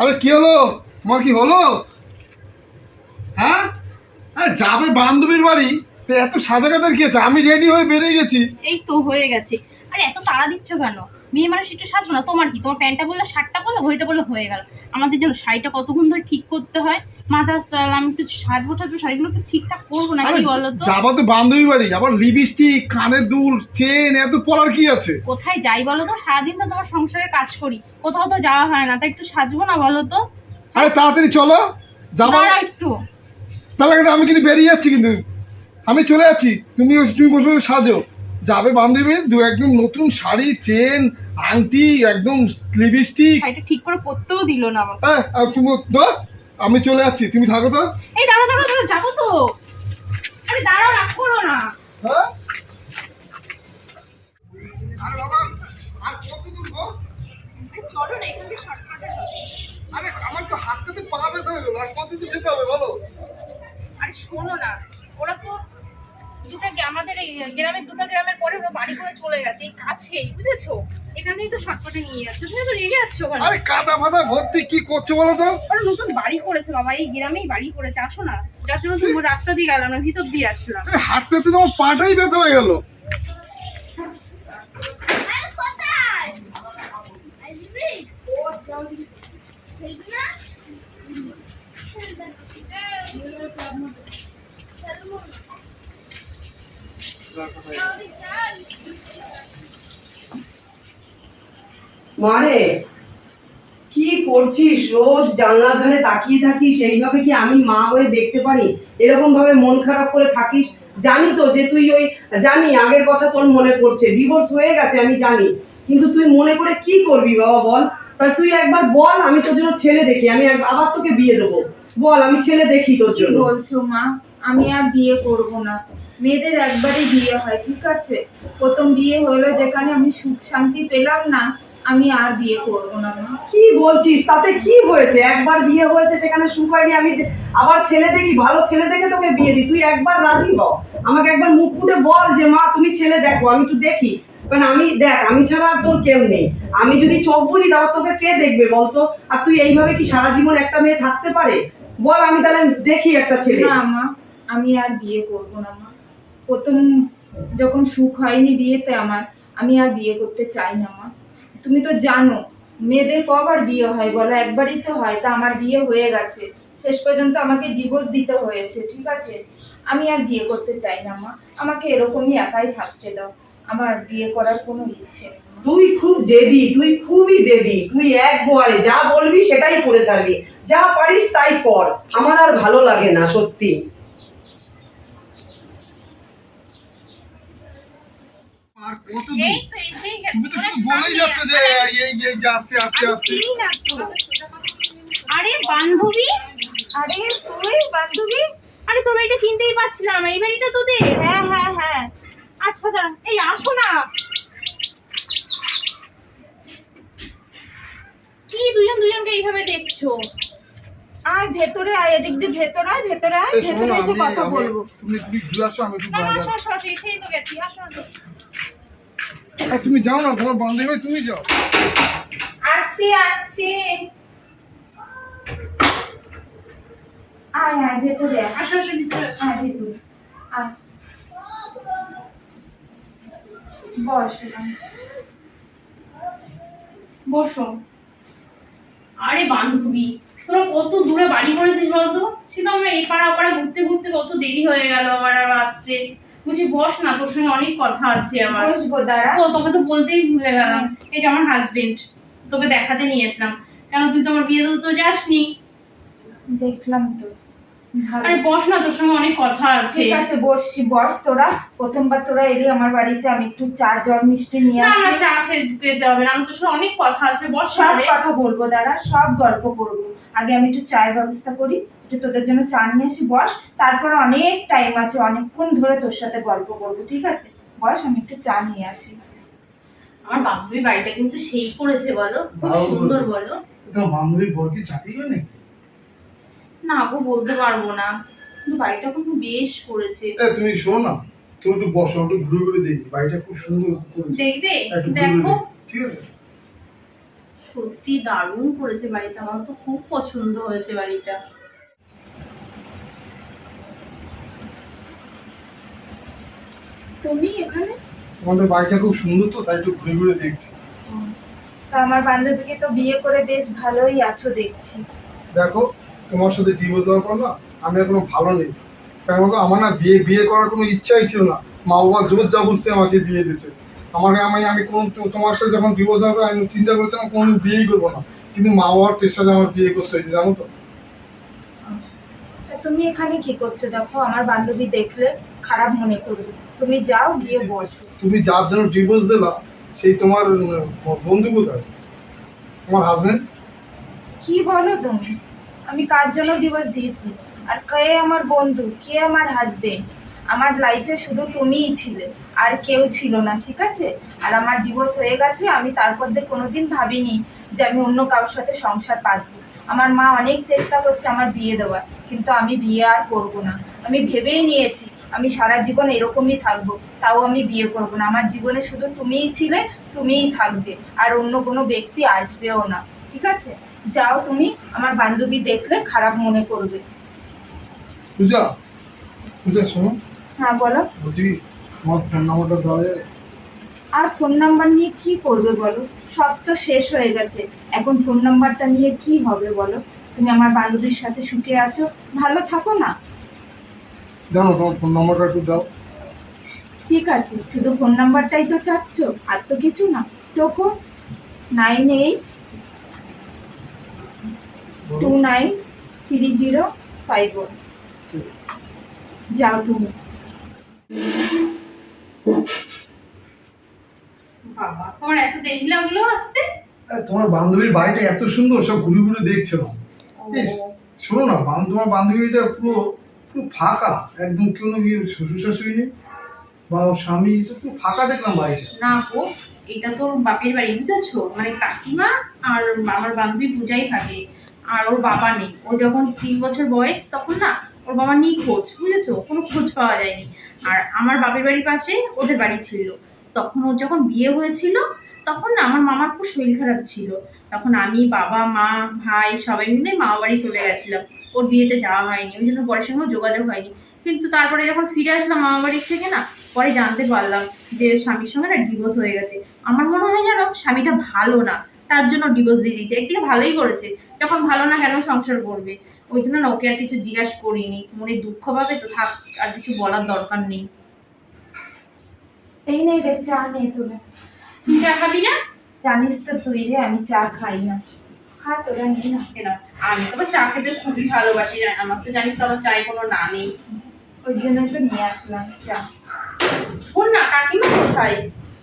আরে কি হলো? তোমার কি হলো? হ্যাঁ? হ্যাঁ যাবে বান্ধবীর বাড়ি। তো এত সাজা কাজার কি আছে? আমি রেডি হয়ে বেরিয়ে গেছি। এই তো হয়ে গেছে। আরে এত তাড়া দিচ্ছ কেন? মেয়ে মানুষ একটু সাজবো না। তোমার কি? তোমার প্যান্টটা বললে শার্টটা বলল ঘড়িটা বললে হয়ে গেল। আমাদের যেন শাড়িটা কতক্ষণ ধরে ঠিক করতে হয়। মাথা আমি একটু সাজবো সাজবো শাড়িগুলো একটু ঠিকঠাক করব না কি বলো তো যাব তো বান্ধবীর বাড়ি আবার লিপস্টিক কানের দুল চেন এত পরার কি আছে? কোথায় যাই বলো তো? সারাদিন তো তোমার সংসারে কাজ করি। কোথাও তো যাওয়া হয় না তাই একটু সাজবো না বলো তো? আরে তাড়াতাড়ি চলো। যাব একটু। তাহলে আমি কিন্তু বেরিয়ে যাচ্ছি কিন্তু। আমি চলে যাচ্ছি। তুমি তুমি বসে সাজো। যাবে বান্ধবী দু একদম নতুন শাড়ি চেন আংটি একদম লিপস্টিক শাড়িটা ঠিক করে পরতেও দিল না আমাকে। হ্যাঁ আর তুমি তো আমি চলে যাচ্ছি তুমি থাকো তো। এই দাঁড়া দাঁড়াও দাঁড়াও যাব তো। আরে দাঁড়াও রাগ করো না। হ্যাঁ? আরে বাবা আর কত দূর গো? চলো না এখান শর্টকাটে আরে আমার তো হাতটা তো পা ব্যথা হয়ে গেল আর কত দূর যেতে হবে বলো? আরে শোনো না ওরা তো দুটো আমাদের এই গ্রামের দুটো গ্রামের পরে ওরা বাড়ি করে চলে গেছে। এই কাছেই বুঝেছ? এখান থেকেই তো শর্টকাটে নিয়ে যাচ্ছে। তুমি তো রেগে যাচ্ছ কেন? আরে কাদা ফাদা ভর্তি কি করছ বলো তো? ওরা নতুন বাড়ি করেছে বাবা। এই গ্রামেই বাড়ি করেছে। আসো না। যার জন্য তুমি রাস্তা দিয়ে গেলাম না ভিতর দিয়ে আসলাম। আরে হাঁটতে হাঁটতে তোমার পাটাই ব্যথা হয়ে গেল। কোথায়? আসবি ঠিক না? মারে কি করছিস? রোজ জানলার ধারে তাকিয়ে থাকিস এইভাবে কি আমি মা হয়ে দেখতে পারি? এরকম ভাবে মন খারাপ করে থাকিস? জানি তো যে তুই ওই জানি আগের কথা তোর মনে পড়ছে ডিভোর্স হয়ে গেছে আমি জানি। কিন্তু তুই মনে করে কি করবি বাবা বল? তা তুই একবার বল আমি তোর জন্য ছেলে দেখি আমি আবার তোকে বিয়ে দেবো। বল আমি ছেলে দেখি তোর জন্য। বলছো মা? আমি আর বিয়ে করব না। মেয়েদের একবারই বিয়ে হয়, ঠিক আছে? প্রথম বিয়ে হলো যেখানে আমি সুখ শান্তি পেলাম না, আমি আর বিয়ে করব না। মা কি বলছিস? তাতে কি হয়েছে? একবার বিয়ে হয়েছে, সেখানে সুখ হয়নি, আমি আবার ছেলে দেখি, ভালো ছেলে দেখে তোকে বিয়ে দিই। তুই একবার রাজি হ। আমাকে একবার মুখ ফুটে বল যে, মা, তুমি ছেলে দেখো, আমি একটু দেখি। কারণ আমি, দেখ, আমি ছাড়া আর তোর কেউ নেই। আমি যদি চোখ বুঝি তারপর তোকে কে দেখবে বলতো? আর তুই এইভাবে কি সারা জীবন একটা মেয়ে থাকতে পারে? বল, আমি তাহলে দেখি একটা ছেলে। না, মা, আমি আর বিয়ে করব না, মা। প্রথম যখন সুখ হয়নি বিয়েতে আমার, আমি আর বিয়ে করতে চাই না মা। তুমি তো জানো, মেয়েদের কবার বিয়ে হয় বলো, একবারই তো হয়, তা আমার বিয়ে হয়ে গেছে। শেষ পর্যন্ত আমাকে ডিভোর্স দিতে হয়েছে, ঠিক আছে? আমি আর বিয়ে করতে চাই না মা, আমাকে এরকমই একাই থাকতে দাও। আমার বিয়ে করার কোনো ইচ্ছে তুই খুব জেদি, তুই খুবই জেদি, তুই এক গোয়ারে যা বলবি সেটাই করে ছাড়বি। যা পারিস তাই কর, আমার আর ভালো লাগে না, সত্যি। আর কত এই তো এসেই গেছি তুমি তো শুধু বলেই যাচ্ছ যে এই এই এই যে আসছে আসছে আসছে। চিনি না তো। আরে বান্ধবী আরে তুই বান্ধবী আরে তোর এটা চিনতেই পারছিলাম এই বাড়িটা তোদের? হ্যাঁ হ্যাঁ হ্যাঁ। আচ্ছা এই আসো না। কি দুজন দুজনকে এইভাবে দেখছ? আয় ভেতরে আয় এদিক দিয়ে ভেতরে আয় ভেতরে আয় ভেতরে এসে কথা বলব। তুমি তুমি ঘুরে আসো আমি একটু না আসো আসো। আসো তো গেছি আসো আসো। আর তুমি যাও না তোমার বান্ধবী তুমি যাও। আসছি আসছি। আয় আয় ভেতরে আসো আসো ভিতরে আয়। ভেতরে আয়। বস বসো। আরে বান্ধবী তোরা কত দূরে বাড়ি করেছিস বলতো? সে তো আমরা এই পাড়া পাড়া ঘুরতে ঘুরতে কত দেরি হয়ে গেল আমার আর আসতে। বুঝি বস না তোর সঙ্গে অনেক কথা আছে আমার। বসবো দাঁড়া। ও তোকে তো বলতেই ভুলে গেলাম। এই যে আমার হাজবেন্ড তোকে দেখাতে নিয়ে আসলাম কেন তুই তো আমার বিয়ে দিতে তো যাসনি? দেখলাম তো। আরে বস না তোর সঙ্গে অনেক কথা আছে। ঠিক আছে বসছি বস তোরা। প্রথমবার তোরা এলি আমার বাড়িতে আমি একটু চা জল মিষ্টি নিয়ে না না চা খেয়ে খেতে হবে না। আমার তোর সঙ্গে অনেক কথা আছে বস সব কথা বলব দাঁড়া সব গল্প করব। আগে আমি একটু চায়ের ব্যবস্থা করি। একটু তোদের জন্য চা নিয়ে আসি বস তারপর অনেক টাইম আছে অনেকক্ষণ ধরে তোর সাথে গল্প করব ঠিক আছে? বস আমি একটু চা নিয়ে আসি। আমার বান্ধবীর বাড়িটা কিন্তু সেই করেছে বলো খুব সুন্দর বলো। তোমার বান্ধবীর বর কি চাকরি করে নাকি? না গো বলতে পারব না। কিন্তু বাড়িটা কিন্তু বেশ করেছে। এ তুমি শোনো না তুমি একটু বসো একটু ঘুরে ঘুরে দেখি। বাড়িটা খুব সুন্দর করেছে। দেখবে? ঘুরে দেখো ঠিক আছে? সত্যি দারুণ করেছে বাড়িটা। আমার তো খুব পছন্দ হয়েছে বাড়িটা। তুমি এখানে? তোমাদের বাড়িটা খুব সুন্দর তো তাই একটু ঘুরে ঘুরে দেখছি। তা আমার বান্ধবীকে তো বিয়ে করে বেশ ভালোই আছো দেখছি। দেখো তোমার সাথে ডিভোর্স হওয়ার পর না আমি আর কোনো ভালো নেই। কারণ আমার না বিয়ে বিয়ে করার কোনো ইচ্ছাই ছিল না। মা বাবা জোর জাবস্তি আমাকে বিয়ে দিচ্ছে আমার আমি আমি কোন তোমার সাথে যখন ডিভোর্স পর আমি চিন্তা করেছিলাম কোনো বিয়েই করব না। কিন্তু মা বাবার প্রেশারে আমার বিয়ে করতে হয়েছে জানো তো? তা তুমি এখানে কি করছ? দেখো আমার বান্ধবী দেখলে খারাপ মনে করবে। তুমি যাও গিয়ে বসো। তুমি যার জন্য ডিভোর্স দিলা সেই তোমার বন্ধু কোথায়? তোমার হাজবেন্ড কি বলো তুমি? আমি কার জন্য ডিভোর্স দিয়েছি? আর কে আমার বন্ধু? কে আমার হাজবেন্ড আমার লাইফে শুধু তুমিই ছিলে আর কেউ ছিল না ঠিক আছে? আর আমার ডিভোর্স হয়ে গেছে আমি তারপর দিয়ে কোনোদিন ভাবিনি যে আমি অন্য কারোর সাথে সংসার পাতবো। আমার মা অনেক চেষ্টা করছে আমার বিয়ে দেওয়ার কিন্তু আমি বিয়ে আর করব না। আমি ভেবেই নিয়েছি আমি সারা জীবন এরকমই থাকব তাও আমি বিয়ে করব না। আমার জীবনে শুধু তুমিই ছিলে তুমিই থাকবে আর অন্য কোনো ব্যক্তি আসবেও না ঠিক আছে? যাও তুমি আমার বান্ধবী দেখলে খারাপ মনে করবে। পূজা পূজা শোনো। হ্যাঁ বলো। বলছি তোমার ফোন নাম্বারটা দেওয়া যায়? আর ফোন নাম্বার নিয়ে কি করবে বলো? সব তো শেষ হয়ে গেছে। এখন ফোন নাম্বারটা নিয়ে কি হবে বলো? তুমি আমার বান্ধবীর সাথে সুখে আছো? ভালো থাকো না। জানো তোমার ফোন নাম্বারটা একটু দাও। ঠিক আছে শুধু ফোন নাম্বারটাই তো চাচ্ছ আর তো কিছু না। Toko nine eight two nine three zero five one যাও তুমি। বাবা তোমার এত দেরি লাগল আসতে? তোমার বান্ধবীর বাড়িটা এত সুন্দর সব ঘুরে ঘুরে দেখছিলাম শোনো না তোমার বান্ধবীটা পুরো পুরো ফাঁকা একদম কেউ না শ্বশুর শাশুড়ি নেই। বা ওর স্বামী পুরো ফাঁকা দেখলাম বাড়িটা। না গো এটা তোর বাপের বাড়ি বুঝেছ? মানে কাকিমা আর আমার বান্ধবী পূজাই থাকে আর ওর বাবা নেই। ও যখন তিন বছর বয়স তখন না ওর বাবা নিখোঁজ বুঝেছ? কোনো খোঁজ পাওয়া যায়নি। আর আমার বাপের বাড়ির পাশে ওদের বাড়ি ছিল। তখন ওর যখন বিয়ে হয়েছিল, তখন না আমার মামার খুব শরীর খারাপ ছিল। তখন আমি, বাবা, মা, ভাই সবাই মিলে মামা বাড়ি চলে গেছিলাম। ওর বিয়েতে যাওয়া হয়নি, ওই জন্য পরের সঙ্গেও যোগাযোগ হয়নি। কিন্তু তারপরে যখন ফিরে আসলাম মামা বাড়ির থেকে না, পরে জানতে পারলাম যে স্বামীর সঙ্গে না ডিভোর্স হয়ে গেছে। আমার মনে হয় যেন স্বামীটা ভালো না, তার জন্য ডিভোর্স দিয়ে দিয়েছে। একদিকে ভালোই করেছে, যখন ভালো না কেন সংসার করবে? ওই জন্য না ওকে আর কিছু জিজ্ঞাসা করিনি। মনে দুঃখ পাবে তো থাক, আর কিছু বলার দরকার নেই। এই নেই রে চা নেই তুমি তুই চা খাবি না? জানিস তো তুই রে আমি চা খাই না। খা তোরা নি না। কেন আমি তো চা খেতে খুবই ভালোবাসি আমার তো জানিস তো আমার চায়ে কোনো না নেই ওই জন্যই তো নিয়ে আসলাম চা। শোন না কাকিমা কোথায়?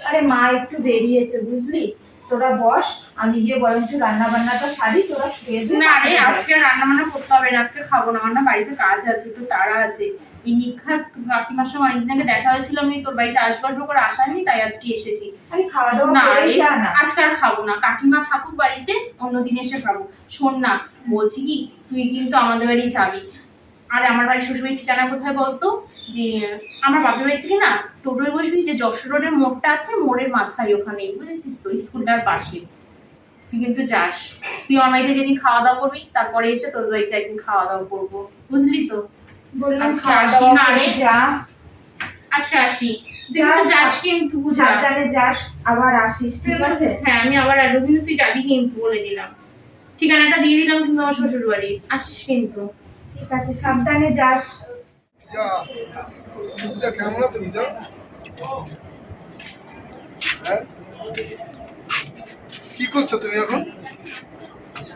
আরে মা একটু বেরিয়েছে বুঝলি? তোরা বস আমি গিয়ে বরঞ্চ রান্না বান্নাটা সারি তোরা খেয়ে দে। না রে আজকে রান্না বান্না করতে হবে না আজকে খাব না আমার না বাড়িতে কাজ আছে একটু তাড়া আছে। এই নিখাত কাকিমার অনেকদিন আগে দেখা হয়েছিল আমি তোর বাড়িতে আসব আসব করে আসানি তাই আজকে এসেছি। আরে খাওয়া দাওয়া না। আজকে আর খাব না। কাকিমা থাকুক বাড়িতে অন্যদিন এসে খাব। শোন না বলছি কি তুই কিন্তু আমাদের বাড়ি যাবি। আর আমার বাড়ির শ্বশুরবাড়ির ঠিকানা কোথায় বলতো? যে আমার বাপের বাড়ি থেকে না টোটোয় বসবি যে যশোর রোডের মোড়টা আছে মোড়ের মাথায় ওখানে বুঝেছিস তো স্কুলটার পাশে। তুই কিন্তু যাস। তুই আমার বাড়িতে যেদিন খাওয়া দাওয়া করবি তারপরে এসে তোর বাড়িতে একদিন খাওয়া দাওয়া করব। বুঝলি তো? আজকে আসি না রে। যা। আজকে আসি। তুই যা, যাস কিন্তু সাবধানে যাস আবার আসিস ঠিক আছে? হ্যাঁ আমি আবার আসব কিন্তু তুই যাবি কিন্তু বলে দিলাম। ঠিকানাটা দিয়ে দিলাম কিন্তু আমার শ্বশুর বাড়ি আসিস কিন্তু। ঠিক আছে সাবধানে যাস। পূজা পূজা কেমন আছে পূজা হ্যাঁ? কি করছ তুমি এখন?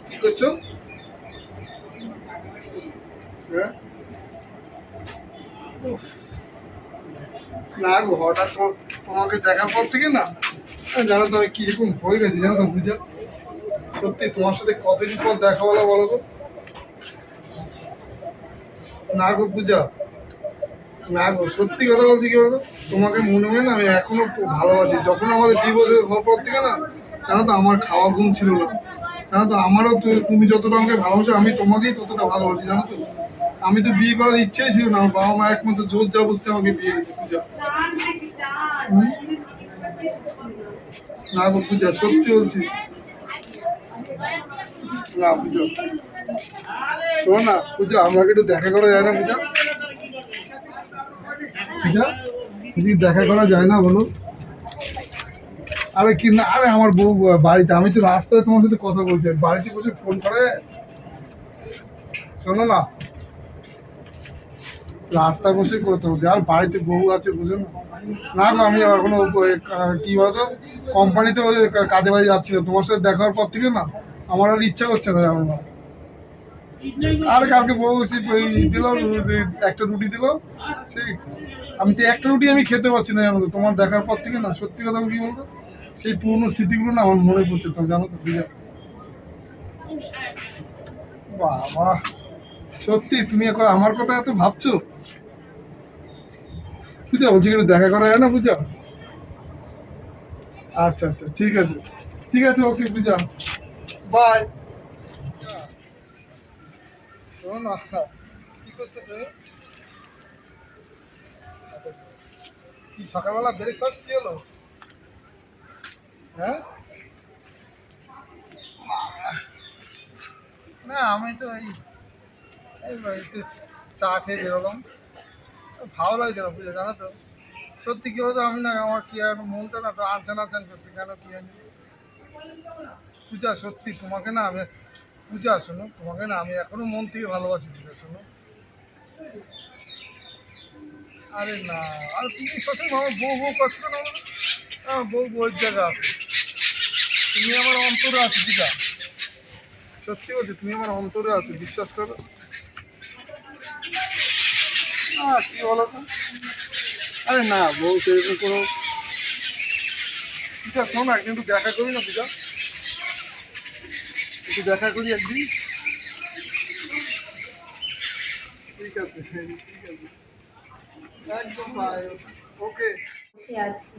কি করছ? হ্যাঁ। না গো হঠাৎ তোমা- তোমাকে দেখার পর থেকে না আহ, জানো তো আমি কীরকম হয়ে গেছি জানো তো পূজা সত্যি তোমার সাথে কতদিন পর দেখা হলো বলো তো? না গো পূজা না গো সত্যি কথা বলতে কি বলতো তোমাকে মনে হয় না আমি এখনও ভালোবাসি। যখন আমাদের ডিভোর্স হওয়ার পর থেকে না জানো তো আমার খাওয়া ঘুম ছিল না। জানো তো আমারও তুমি যতটা আমাকে ভালোবাসো আমি তোমাকেই ততটা ভালোবাসি জানো তো? আমি তো বিয়ে করার ইচ্ছেই ছিল না, আমার বাবা মা একমাত্র জোর জাবস্তি আমাকে বিয়ে দিয়েছে পূজা। না গো পূজা, সত্যি বলছি। না বুঝো শোনো না, পূজা আমাকে একটু দেখা করা যায় না, পূজা? পূজা যদি দেখা করা যায় না, বলো। আরে কি না, আরে আমার বউ বাড়িতে, আমি তো রাস্তায় তোমার সাথে কথা বলছি, বাড়িতে বসে ফোন করে। শোনো না রাস্তায় বসে করতে বলছি। আর বাড়িতে বউ আছে বুঝো না না গো, আমি এখনও কি বলতো? কোম্পানিতে কাজে বাজে যাচ্ছিল। তোমার সাথে দেখার পর থেকে না, আমার আর ইচ্ছা করছে না জানো না আর কালকে বউ দিল একটা রুটি দিল, সেই, আমি তো একটা রুটি আমি খেতে পারছি না জানো তো। তোমার দেখার পর থেকে না, সত্যি কথা কি বলতো? সেই পুরনো স্মৃতিগুলো না আমার মনে পড়ছে তো জানো তো বাবা। সত্যি, তুমি এখন আমার কথা এত ভাবছ? পূজা, বলছি একটু দেখা করা যায় না পূজা? আচ্ছা আচ্ছা ঠিক আছে। ঠিক আছে ওকে পূজা। বাই সকালবেলা ব্রেকফাস্ট কি হলো? হ্যাঁ? না, আমি তো এই একটু চা খেয়ে বেরোলাম। ভালো লাগছে না বুঝে জানো তো? সত্যি কি বলতো, আমি না, আমার কি আর মনটা না তো আনচান আনচান করছে, কেন কি জানি। পূজা, সত্যি তোমাকে না আমি, পূজা, শোনো, তোমাকে না আমি এখনও মন থেকে ভালোবাসি, পূজা, শোনো। আরে না, আর তুমি সত্যি আমার বউ বউ করছ না? আমার বউ বউয়ের জায়গা আছে। তুমি আমার অন্তরে আছো, পূজা। সত্যি বলছি, তুমি আমার অন্তরে আছো, বিশ্বাস করো। বলো তো আরে না, বউ সেরকম কোনো না, কিন্তু দেখা করি না একটু দেখা করি একদিন। একদম ওকে। আছি।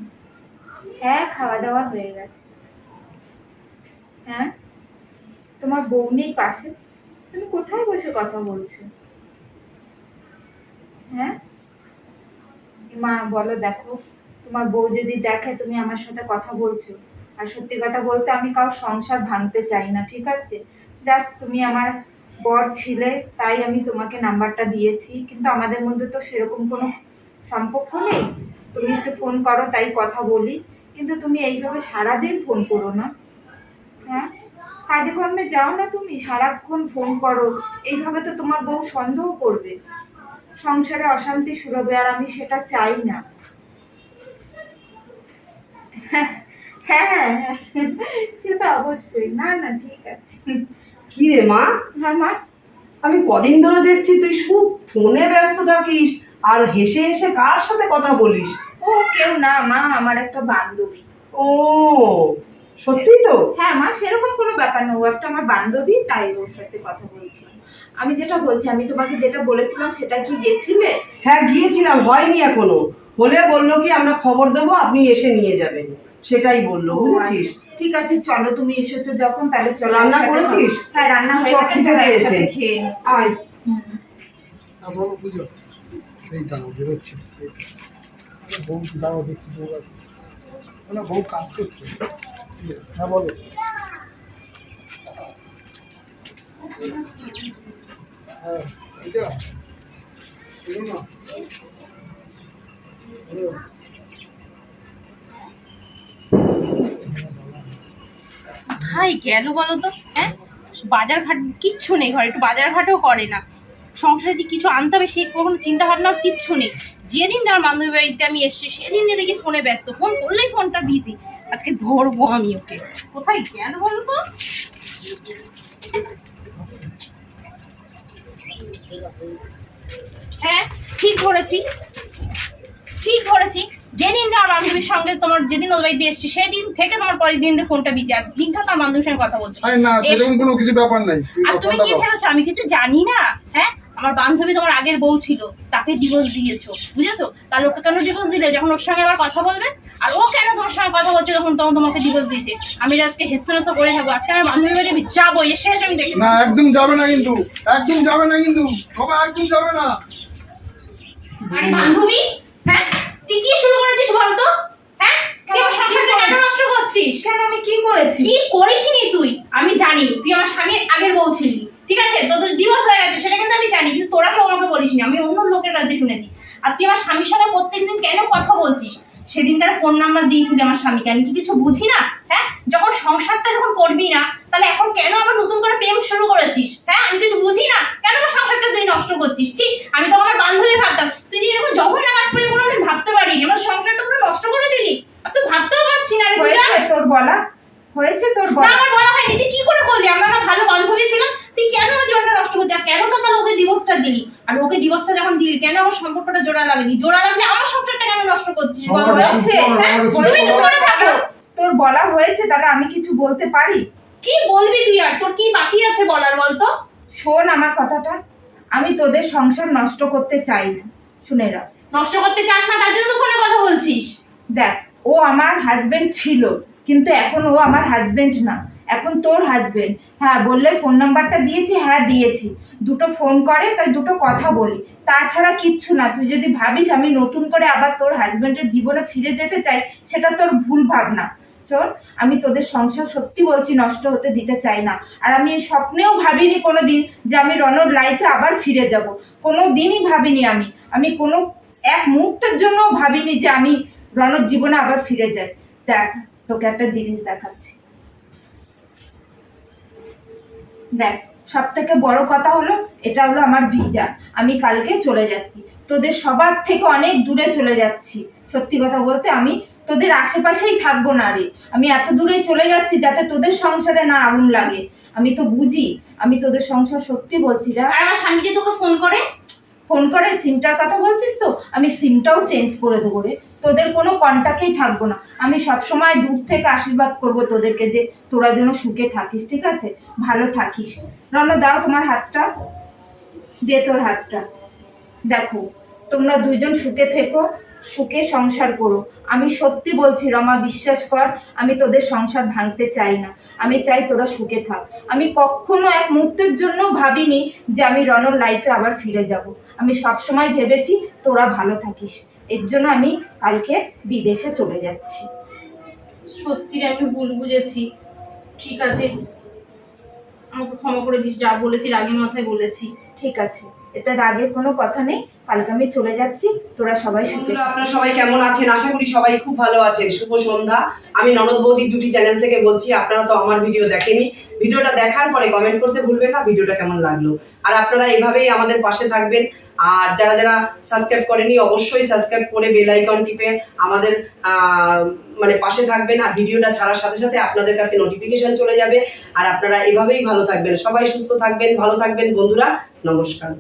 হ্যাঁ খাওয়া দাওয়া হয়ে গেছে। হ্যাঁ? তোমার বউ নেই পাশে? তুমি কোথায় বসে কথা বলছো? হ্যাঁ? মা, বলো, দেখো। তোমার বউ যদি দেখে তুমি আমার সাথে কথা বলছো। আর সত্যি কথা বলতে, আমি কারও সংসার ভাঙতে চাই না, ঠিক আছে? জাস্ট তুমি আমার বর ছিলে, তাই আমি তোমাকে নাম্বারটা দিয়েছি। কিন্তু আমাদের মধ্যে তো সেরকম কোনো সম্পর্ক নেই। তুমি একটু ফোন করো, তাই কথা বলি। কিন্তু তুমি এইভাবে সারাদিন ফোন করো না। হ্যাঁ? কাজে কর্মে যাও না তুমি, সারাক্ষণ ফোন করো। এইভাবে তো তোমার বউ সন্দেহ করবে। সংসারে অশান্তি শুরবে আর আমি সেটা চাই না। হ্যাঁ হ্যাঁ সেটা অবশ্যই। না না ঠিক আছে। কি রে মা? হ্যাঁ মা? আমি কদিন ধরে দেখছি তুই খুব ফোনে ব্যস্ত থাকিস আর হেসে হেসে কার সাথে কথা বলিস? ও কেউ না মা আমার একটা বান্ধবী। ও সত্যি তো? হ্যাঁ মা সেরকম কোনো ব্যাপার না। ও একটা আমার বান্ধবী তাই ওর সাথে কথা বলছিলাম। আমি যেটা বলছি আমি তোমাকে যেটা বলেছিলাম সেটা কি গেছিলে? হ্যাঁ গিয়েছিলাম হয়নি এখনও। হলে বলল কি আমরা খবর দেবো আপনি এসে নিয়ে যাবেন। সেটাই বলল বুঝেছিস? আচ্ছা, ঠিক আছে চলো তুমি এসেছ যখন তাহলে চলো রান্না করেছিস? হ্যাঁ রান্না হয়ে গেছে চলো। একসাথে খেয়ে। আয়। হ্যাঁ বলো এই দাঁড়াও বেরোচ্ছে আরে বউ দাঁড়াও দেখছি বউ আছে। না, বউ কাজ করছে। হ্যাঁ বলো। হ্যাঁ গেল বলো তো? হ্যাঁ? বাজার ঘাট কিচ্ছু নেই ঘরে, একটু বাজার ঘাটও করে না। সংসারে যে কিছু আনতে হবে সেই কখনো চিন্তা ভাবনাও কিচ্ছু নেই। যেদিন তার বান্ধবী বাড়িতে আমি এসেছি, সেদিন যে দেখি ফোনে ব্যস্ত। ফোন করলেই ফোনটা বিজি আজকে ধরবো আমি ওকে। কোথায় গেল বলো তো হ্যাঁ ঠিক করেছি ঠিক ধরেছি। যেদিন আমার বান্ধবীর সঙ্গে তোমার যেদিন ওর বাড়িতে এসছি সেদিন থেকে তোমার পরের দিন ফোনটা বিজি। আর দিনটা তোমার বান্ধবীর সঙ্গে কথা বলছো। আরে না সেরকম কোনো কিছু ব্যাপার নাই। আর তুমি কি ভেবেছো? আমি কিছু জানি না হ্যাঁ? আমার বান্ধবী তোমার আগের বউ ছিল তাকে ডিভোর্স দিয়েছ বুঝেছ? তাহলে ওকে কেন ডিভোর্স দিলে? যখন ওর সঙ্গে আবার কথা বলবে আর ও কেন তোমার সঙ্গে কথা বলছে যখন তখন তোমাকে ডিভোর্স দিয়েছে? আমি আজকে হেসতে হেসতে করে থাকব আজকে আমার বান্ধবী বাড়ি আমি যাব এসে এসে আমি দেখি না একদম যাবে না কিন্তু একদম যাবে না কিন্তু সবাই একদম যাবে না। আরে বান্ধবী হ্যাঁ? তুই কি শুরু করেছিস বলতো? হ্যাঁ? তুই আমার সংসারটা কেন নষ্ট করছিস? কেন আমি কি করেছি? কি করিসনি তুই? আমি জানি তুই আমার স্বামীর আগের বউ ছিলি ঠিক আছে? তোদের ডিভোর্স হয়ে গেছে সেটা কিন্তু আমি জানি কিন্তু তোরা কেউ আমাকে বলিসনি আমি অন্য লোকের কাছে শুনেছি। আর তুই আমার স্বামীর সঙ্গে প্রত্যেকদিন কেন কথা বলছিস? সেদিনকার ফোন নাম্বার দিয়েছিলি আমার স্বামীকে আমি কি কিছু বুঝি না? হ্যাঁ? যখন সংসারটা যখন করবি না তাহলে এখন কেন আবার নতুন করে প্রেম শুরু করেছিস হ্যাঁ আমি কিছু বুঝি না কেন আমার সংসারটা তুই নষ্ট করছিস ঠিক আমি তো আমার বান্ধবী ভাবতাম তুই যে এরকম জঘন্য কাজ করে কোনোদিন ভাবতে পারিনি আমার সংসারটা পুরো নষ্ট করে দিলি আর তুই ভাবতেও পারছি না রে পূজা। হয়েছে তোর বলা হয়েছে তোর না বলা আমার বলা হয়নি তুই কি করে করলি আমরা না ভালো বান্ধবী ছিলাম তুই কেন আমার জীবনটা নষ্ট করছিস আর কেন তো তাহলে ওকে ডিভোর্সটা দিলি আর ওকে ডিভোর্সটা যখন দিলি কেন আমার সম্পর্কটা জোড়া লাগেনি জোড়া লাগলে আমার সংসারটা কেন নষ্ট করছিস বল সম্পর্কটা বল? হয়েছে, চুপ কর, হ্যাঁ? আমাকে চুপ তুমি চুপ কর। করে থাকো তোর বলা হয়েছে তাহলে আমি কিছু বলতে পারি? কি বলবি তুই আর? তোর কি বাকি আছে বলার বলতো? শোন আমার কথাটা আমি তোদের সংসার নষ্ট করতে চাই না। শুনে রাখ। নষ্ট করতে চাস না তার জন্য তো ফোনে কথা বলছিস। দেখ ও আমার হাজবেন্ড ছিল কিন্তু এখন ও আমার হাজবেন্ড না। এখন তোর হাজবেন্ড হ্যাঁ বললে ফোন নাম্বারটা দিয়েছি হ্যাঁ দিয়েছি। দুটো ফোন করে তাই দুটো কথা বলি। তাছাড়া কিচ্ছু না তুই যদি ভাবিস আমি নতুন করে আবার তোর হাজবেন্ডের জীবনে ফিরে যেতে চাই সেটা তোর ভুল ভাবনা। শোন আমি তোদের সংসার সত্যি বলছি নষ্ট হতে দিতে চাই না। আর আমি স্বপ্নেও ভাবিনি কোনো দিন যে আমি রনর লাইফে আবার ফিরে যাব। কোনো দিনই ভাবিনি আমি। আমি কোনো এক মুহূর্তের জন্য ভাবিনি যে আমি রনর জীবনে আবার ফিরে যাই। দেখ, তোকে একটা জিনিস দেখাচ্ছি। দেখ সব থেকে বড় কথা হলো, এটা হলো আমার ভিজা আমি কালকে চলে যাচ্ছি। তোদের সবার থেকে অনেক দূরে চলে যাচ্ছি। সত্যি কথা বলতে আমি তোদের আশেপাশেই থাকব না রে। আমি এত দূরে চলে যাচ্ছি যাতে তোদের সংসারে না আগুন লাগে। আমি তো বুঝি আমি তোদের সংসার সত্যি বলছি রা আর আমার স্বামী যে তোকে ফোন করে? ফোন করে সিমটার কথা বলছিস তো? আমি সিমটাও চেঞ্জ করে দেবো রে। তোদের কোনো কন্টাক্টেই থাকব না। আমি সবসময় দূর থেকে আশীর্বাদ করব তোদেরকে যে তোরা যেন সুখে থাকিস ঠিক আছে? ভালো থাকিস। রণ দাও তোমার হাতটা। দে তোর হাতটা। দেখো তোমরা দুইজন সুখে থেকো। সুখে সংসার করো। আমি সত্যি বলছি রমা বিশ্বাস কর আমি তোদের সংসার ভাঙতে চাই না। আমি চাই তোরা সুখে থাক। আমি কখনো এক মুহূর্তের জন্য ভাবিনি যে আমি রনর লাইফে আবার ফিরে যাব। আমি সব সময় ভেবেছি তোরা ভালো থাকিস। এর জন্য আমি কালকে বিদেশে চলে যাচ্ছি। সত্যি আমি ভুল বুঝেছি। ঠিক আছে। আমাকে ক্ষমা করে দিস যা বলেছি রাগের মাথায় বলেছি। ঠিক আছে। এটা রাগের কোনো কথা নেই। কালকে আমি চলে যাচ্ছি। তোরা সবাই। আপনারা সবাই কেমন আছেন? আশা করি সবাই খুব ভালো আছেন। শুভ সন্ধ্যা। আমি ননদ বৌদি দুটি চ্যানেল থেকে বলছি, আপনারা তো আমার ভিডিও দেখেনি। ভিডিওটা দেখার পরে কমেন্ট করতে ভুলবেন না, ভিডিওটা কেমন লাগল? আর আপনারা এভাবেই আমাদের পাশে থাকবেন। আর যারা যারা সাবস্ক্রাইব করেনি, অবশ্যই সাবস্ক্রাইব করে বেল আইকন টিপে আমাদের মানে পাশে থাকবেন। আর ভিডিওটা ছাড়ার সাথে সাথে আপনাদের কাছে নোটিফিকেশন চলে যাবে। আর আপনারা এভাবেই ভালো থাকবেন। সবাই সুস্থ থাকবেন, ভালো থাকবেন। বন্ধুরা, নমস্কার।